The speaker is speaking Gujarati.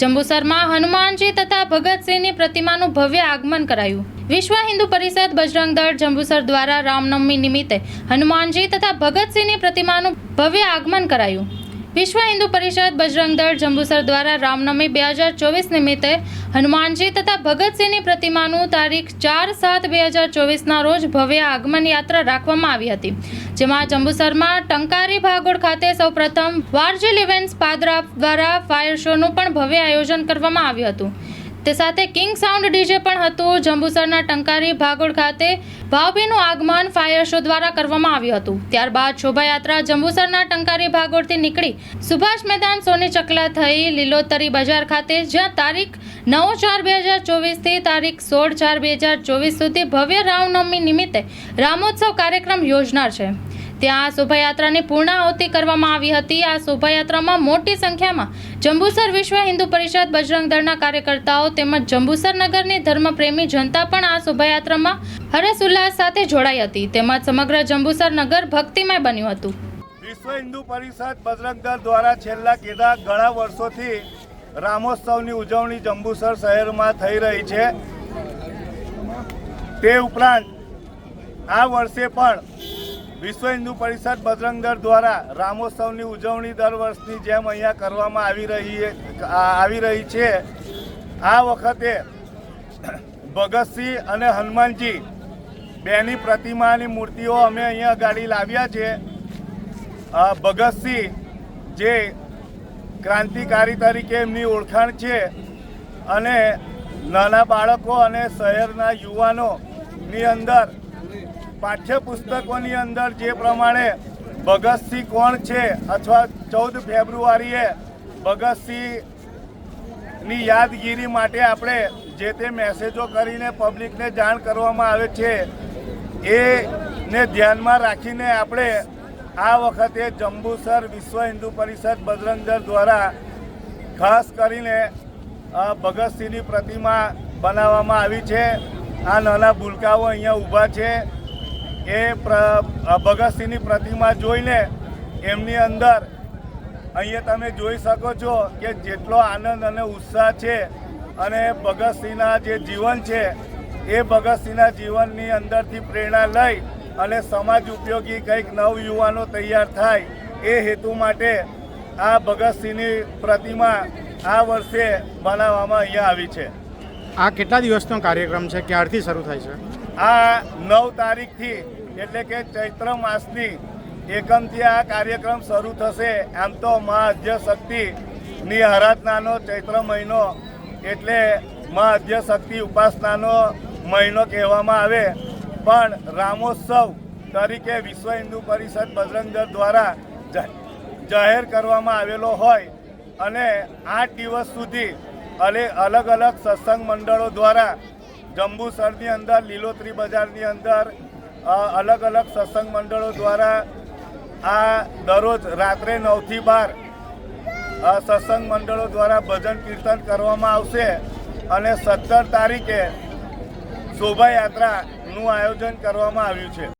જંબુસરમાં હનુમાનજી તથા ભગતસિંહની પ્રતિમાનું ભવ્ય આગમન કરાયું. વિશ્વ હિન્દુ પરિષદ બજરંગ દળ જંબુસર દ્વારા રામનવમી નિમિત્તે હનુમાનજી તથા ભગતસિંહની પ્રતિમાનું ભવ્ય આગમન કરાયું. વિશ્વ હિન્દુ પરિષદ બજરંગ દળ જંબુસર દ્વારા રામનવમી બે હજાર ચોવીસ નિમિત્તે હનુમાનજી તથા ભગતસિંહની પ્રતિમાનું તારીખ ચાર સાત બે હજાર ચોવીસના રોજ ભવ્ય આગમન યાત્રા રાખવામાં આવી હતી, જેમાં જંબુસરમાં ટંકારી ભાગોળ ખાતે સૌપ્રથમ વાર્જિલ ઇવેન્ટ્સ પાદરા દ્વારા ફાયર શોનું પણ ભવ્ય આયોજન કરવામાં આવ્યું હતું. તે સાથે કિંગ સાઉન્ડ ડીજે પણ હતું. જંબુસરના ટંકારી ભાગોળ ખાતે ભાવભીનું આગમન ફાયર શો દ્વારા કરવામાં આવ્યું હતું. ત્યારબાદ શોભાયાત્રા જંબુસરના ટંકારી ભાગોળથી નીકળી સુભાષ મેદાન સોની ચકલા થઈ લીલોતરી બજાર ખાતે, જ્યાં તારીખ નવ ચાર બે હજાર ચોવીસથી તારીખ સોળ ચાર બે હજાર ચોવીસ સુધી ભવ્ય રામનવમી નિમિત્તે રામોત્સવ કાર્યક્રમ યોજનાર છે. ત્યાં શોભાયાત્રાની પૂર્ણાહુતિ કરવામાં આવી હતી. આ શોભાયાત્રામાં મોટી સંખ્યામાં જંબુસર વિશ્વ હિન્દુ પરિષદ બજરંગ દળના કાર્યકર્તાઓ તેમજ જંબુસર નગરની ધર્મપ્રેમી જનતા પણ આ શોભાયાત્રામાં હર્ષ ઉલ્લાસ સાથે જોડાઈ હતી. તેમજ સમગ્ર જંબુસર નગર ભક્તિમય બન્યું હતું. વિશ્વ હિન્દુ પરિષદ બજરંગ દળ દ્વારા છેલ્લા કેટલાક ઘણા વર્ષોથી રામોત્સવની ઉજવણી જંબુસર શહેરમાં થઈ રહી છે. તે ઉપરાંત આ વર્ષે પણ વિશ્વ હિન્દુ પરિષદ બજરંગ દ્વારા રામોત્સવની ઉજવણી દર વર્ષની જેમ અહીંયા કરવામાં આવી રહી આવી રહી છે. આ વખતે ભગતસિંહ અને હનુમાનજી બેની પ્રતિમાની મૂર્તિઓ અમે અહીંયા ગાડી લાવ્યા છે. ભગતસિંહ જે ક્રાંતિકારી તરીકે એમની ઓળખાણ છે અને નાના બાળકો અને શહેરના યુવાનોની અંદર પાઠ્યપુસ્તકોની અંદર જે પ્રમાણે ભગતસિંહ કોણ છે અથવા ચૌદ ફેબ્રુઆરીએ ભગતસિંહની યાદગીરી માટે આપણે જે તે મેસેજો કરીને પબ્લિકને જાણ કરવામાં આવે છે, એને ધ્યાનમાં રાખીને આપણે આ વખતે જંબુસર વિશ્વ હિન્દુ પરિષદ બજરંગદળ દ્વારા ખાસ કરીને ભગતસિંહની પ્રતિમા બનાવવામાં આવી છે. આ નાના ભૂલકાઓ અહીંયા ઊભા છે. એ ભગતસિંહની પ્રતિમા જોઈને એમની અંદર અહીંયા તમે જોઈ શકો છો કે જેટલો આનંદ અને ઉત્સાહ છે અને ભગતસિંહના જે જીવન છે, એ ભગતસિંહના જીવનની અંદરથી પ્રેરણા લઈ અને સમાજ ઉપયોગી કંઈક નવયુવાનો તૈયાર થાય એ હેતુ માટે આ ભગતસિંહની પ્રતિમા આ વર્ષે બનાવવામાં અહીંયા આવી છે. આ કેટલા દિવસનો કાર્યક્રમ છે? ક્યારથી શરૂ થાય છે? આ નવ તારીખથી, એટલે કે ચૈત્ર માસની એકમથી આ કાર્યક્રમ શરૂ થશે. આમ તો મા અધ્યશક્તિની આરાધનાનો ચૈત્ર મહિનો, એટલે મા અધ્યશક્તિ ઉપાસનાનો મહિનો કહેવામાં આવે. પણ રામોત્સવ તરીકે વિશ્વ હિન્દુ પરિષદ બજરંગ દળ દ્વારા જાહેર કરવામાં આવેલો હોય અને આઠ દિવસ સુધી અલગ અલગ સત્સંગ મંડળો દ્વારા જંબુસરની અંદર, લીલોતરી બજારની અંદર અલગ અલગ સત્સંગ મંડળો દ્વારા આ દરરોજ રાત્રે નવથી બાર સત્સંગ મંડળો દ્વારા ભજન કીર્તન કરવામાં આવશે અને સત્તર તારીખે શોભાયાત્રાનું આયોજન કરવામાં આવ્યું છે.